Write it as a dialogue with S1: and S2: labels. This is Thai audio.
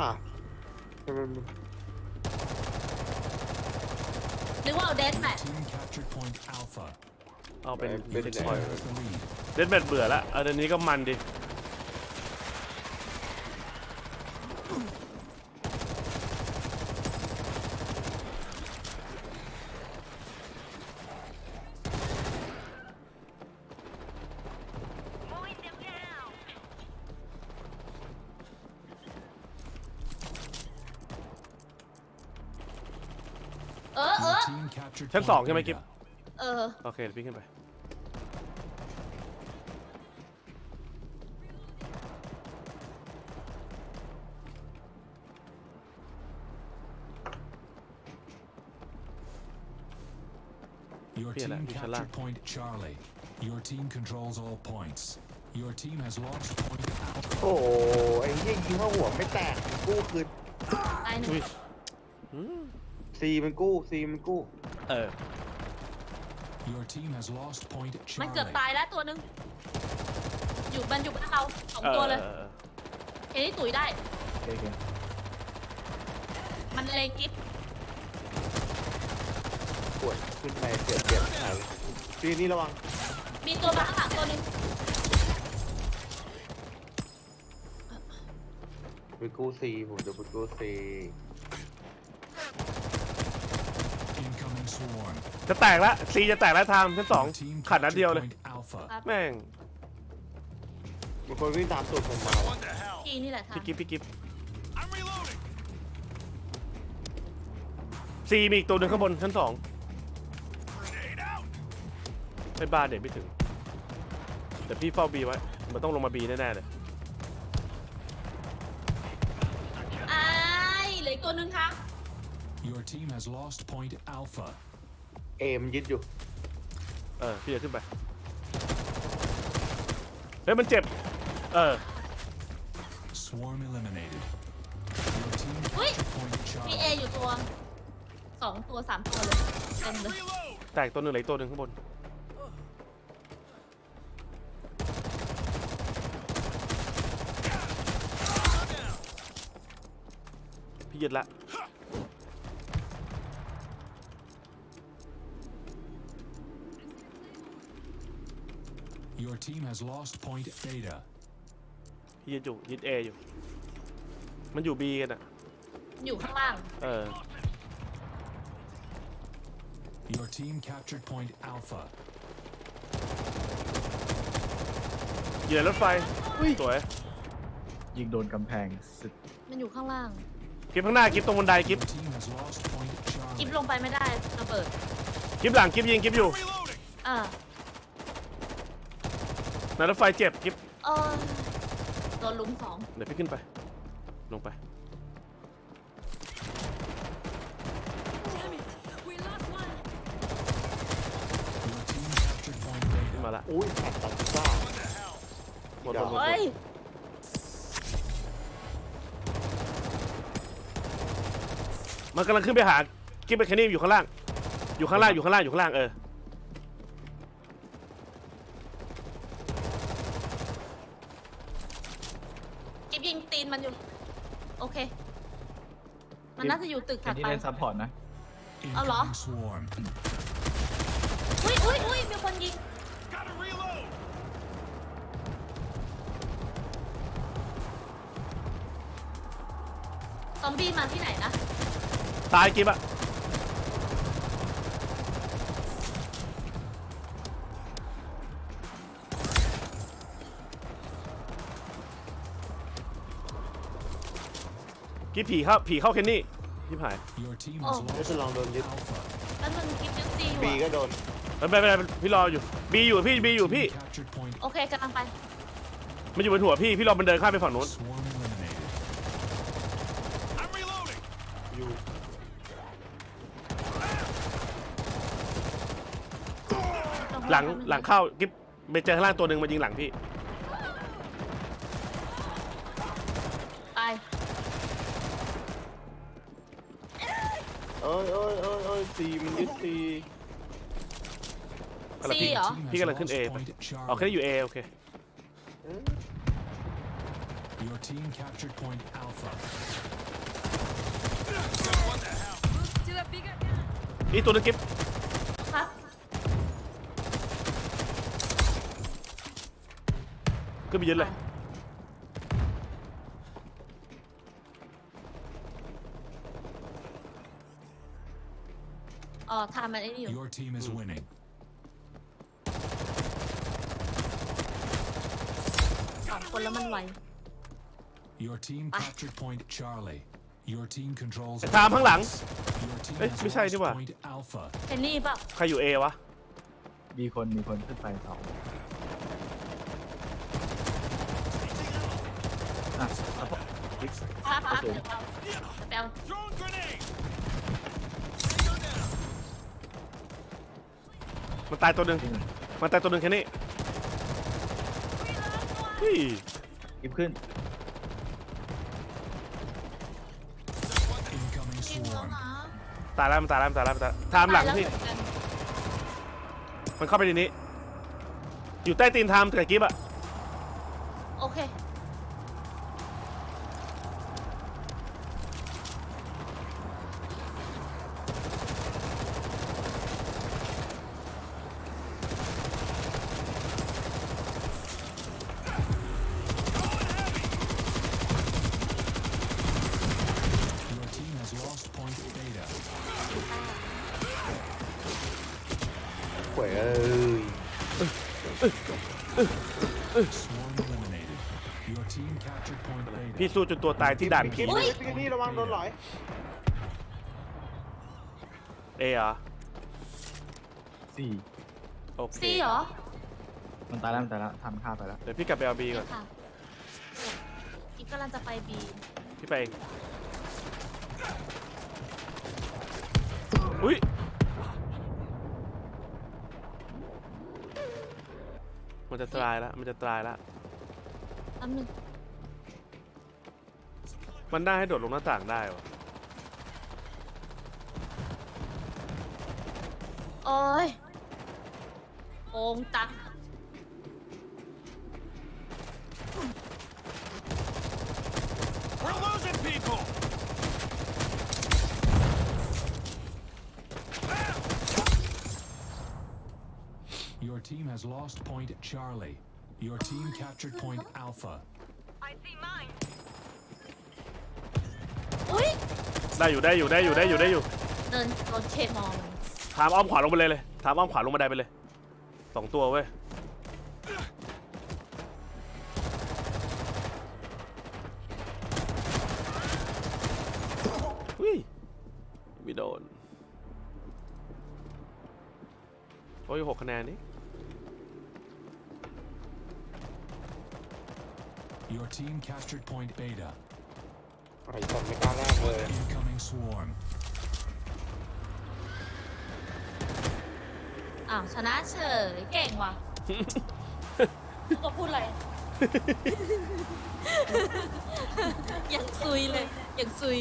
S1: อะทำไมมัน
S2: นึกว่าเอาเดนแมท
S3: Team captured point Alpha.
S4: เอาเป็น
S1: เป็น
S4: เซ็ก
S1: แน
S4: พอย
S3: Has the lead.
S4: เล่นแบตเบื่อแล้วเอาเดี๋ยวนี้ก็มันดิ
S2: เออเอ
S3: Your
S2: อ
S3: team captured
S4: ชั้น
S3: point
S4: สองใช่ไหม
S3: Beta.
S4: กิ๊บ
S2: เออ
S4: โอเคเดี๋ยวพี่ขึ้นไป
S3: Your
S4: Feel
S3: team
S4: it, you shall
S3: captured
S4: learn.
S3: point Charlie. Your team controls all points. Your team has launched point Alpha.
S1: โอ้โหไอ้เหี้ยยิงเข้าหัวไม่แตกกู้คืน
S2: ตายหนึ่
S4: อุ้
S2: ง
S4: ยอืม
S1: ซีมันกู้ซีมันกู้
S4: เออ
S3: Your team has lost point
S2: มันเกือบ
S3: Charlie.
S2: ตายแล้วตัวหนึง อยู่มันอยู่บ้านเราสอง
S4: เออ
S2: ตัวเลย
S4: ออออ
S2: เฮ้ยตุ๋ยได้
S5: โอเคโอเค
S2: มันเลงกิฟ
S1: ปวดขึ้นไปเจ็บเจ็บหายซีนี่ระวัง
S2: มีตัวมาข้างหลังตัวหนึง
S1: ไปกู้ซีผมจะไปกู้ซี
S3: Incoming swarm.
S4: จะแตกแล้วซีจะแตกแล้วทางชั้นสอง
S3: Your team
S4: ขาดนัด
S3: captured
S4: เดียวเลย
S3: point Alpha.
S4: แม่ง
S1: มันคนวิ่งตามตูดผมมาว่ะ
S2: พี่นี่แหละทาง
S4: พี่กิฟพี่กิฟซีมีอีกตัวหนึ่งข้างบนชั้นสองไปบ้านเด็กไม่ถึง แต่พี่เฝ้าบีไว้ มันต้องลงมาบีแน่ๆเลย
S2: อ้ายเหลืออีกตัวหนึงค่ะ
S3: Your team has lost point Alpha.
S1: เอมนยึดอยู่
S4: เออพี่จะขึ้นไป เฮ้ยมันเจ็บ เออ
S3: Swarm eliminated. Your team
S2: Ui.
S3: captured point
S2: มีเอ
S3: Charlie.
S2: อยู่ตัวสองตัวสามตัวเลยเต็มเลย
S4: แตกตัวหนึ่งเหลืออกตัวหนึ่งข้างบน พี่ยึดละ
S3: Your team has lost point Beta.
S4: พี่ยึดอยู่ยึดเออยู่ มันอยู่บีกันอะ
S2: อยู่ข้างล่าง
S4: เออ
S3: Your team captured point Alpha.
S4: เหยื่อรถไฟสวย
S5: ยิงโดนกำแพงสุด
S2: มันอยู่ข้างล่าง
S4: กิฟข้างหน้ากิฟตรงบันไดกิฟ
S3: Your team has lost point
S2: กิฟ
S3: Charlie.
S2: ลงไปไม่ได้ระเบิด
S4: กิฟหลังกิฟยิงกิฟอยู่
S2: เออ
S4: ในรถไฟเจ็บกิฟ
S2: เออโดนลุมสอง
S4: เดี๋ยวพี่ขึ้นไป ลงไป
S3: Your team captured point
S4: ขึ้น
S3: Beta.
S4: มาละ
S1: อุ้ยแตกตัดซ่า
S4: หมดหมดหมดหม
S2: เฮ้
S4: ด
S2: ย
S4: มันกำลังขึ้นไปหากิฟไปแค่นี้อยู่ข้างล่าง อยู่ข้างล่างอยู่ข้างล่างอยู่ข้างล่างเออ
S2: กิฟยิงตีนมันอยู่ โอเค มันน่าจะอยู่ตึก
S5: แค่
S2: ถัด
S5: นี้
S2: ไป
S5: เล่นซัพพอร์ตนะ
S3: Incoming swarm.
S2: อุ้ยอุ้ยอุ้ยมีคนยิงซอมบี้มาที่ไหนนะ
S4: ตายกิฟอะ กิฟผีเข้าผีเข้าเคนนี่ยิบหาย
S3: Your team
S2: Oh.
S3: has
S1: แล้วจะ
S3: lost
S1: ลองโดนยึด
S3: Alpha.
S2: แล้วมันกิฟยูซีอยู่
S1: บีก็
S2: อะ
S1: โดน
S4: ไม่เป็นไรพี่รออยู่บีอยู่พี่บีอยู่พี่
S3: Team captured point
S2: โอเคกำลังไป
S4: มันอยู่บนหัวพี่พี่รอมันเดินข้ามไปฝั่งนู้น
S3: Swarm eliminated.
S1: อยู่
S4: หลังหลังเข้ากิฟไปเจอข้างล่างตัวหนึ่งมายิงหลังพี่
S2: ไป
S1: เอ้ยเอ้ยเอ้ยเอ้ย ซีมันยึดซี
S4: กำลัง
S2: ซี
S4: พี่
S2: เหรอ
S3: Team has
S4: พี่กำลังขึ้น
S3: lost
S4: A ไป
S3: point
S4: อ๋อแค่
S3: Charlie.
S4: อยู่ A โอเค
S3: Your team captured point Alpha.
S4: อีกตัวนึงกิฟ
S2: ครับ
S4: ขึ้นไปยืนเลย
S2: อ๋อทำมันไอ้นี่อยู่
S3: Your team is winning.
S2: สองคนแล้วมันไว
S3: Your team captured point Charlie. Your team controls
S4: ไอ้
S3: all
S4: ตามข้างหลัง
S3: points. Your team
S4: Eh,
S3: has
S4: ไม่ใช่นี่หว่า
S3: lost point Alpha.
S2: แคนนี่เปล่า
S4: ใครอยู่เอวะ
S5: มีคนมีคนขึ้นไปสองอะแล้วพอลิกซ์
S2: ครับครับ
S5: สูง
S2: เดี๋ยวเอาเดี๋ยวไปเอา
S4: มันตายตัวหนึ่ง
S5: จริง
S4: มันตายตัวหนึ่งแค่นี้เฮ้ย
S5: กิฟขึ้น
S3: Incoming
S2: จริงแล้ว
S3: swarm.
S2: นะ
S4: ตายแล้วมันตายแล้วมันตายแล้วมันตายแล้วทามหลัง
S2: ตายแว
S4: พี่
S2: เหมือนกัน
S4: มันเข้าไปในนี้ อยู่ใต้ตีนทามกับกิฟอะ
S2: โอเค
S1: วยเอ้ย
S3: Swarm eliminated. Your team captured point
S4: พี่
S3: Beta.
S4: สู้จนตัวตายที่ด่านผี
S2: อุ๊ย
S1: พี่นี่ระวังโดนหลอย
S4: เอเหรอ
S5: สี่
S4: โอเค
S2: ซีเหรอ
S5: มันตายแล้วมันตายแล้วทำฆ่าไปแล้ว
S4: เดี๋ยวพี่กลับไปเอาบีก่อน
S2: ค่ะอีกกำลังจะไปบี
S4: พี่ไปเองอุ้ย มันจะตายแล้วมันจะตายแล้ว
S2: แป๊บนึง
S4: มันได้ให้โดดลงหน้าต่างได้วะ
S2: โอ้ยโกงจัง
S3: Your team has lost point Charlie. Your team captured point Alpha.
S2: อุ้ย
S4: ได้อยู่ได้อยู่ได้อยู่ได้อยู่ได้อยู่
S2: เดินโดนเคมอง
S4: ถามอ้อมขวาลงไปเลยเลยถามอ้อมขวาลงบันไดไปเลยสองตัวเว้ยวิไม่โดนโอ้ยหกคะแนนนี่
S3: Your team captured point Beta.
S1: ไอ้สัตว์ไม่กล้าแรกเลย
S3: Incoming swarm.
S2: อ้าวชนะเฉยเก่งว่ะ ก็พูดอะไร อย่างซุยเลย อย่างซุย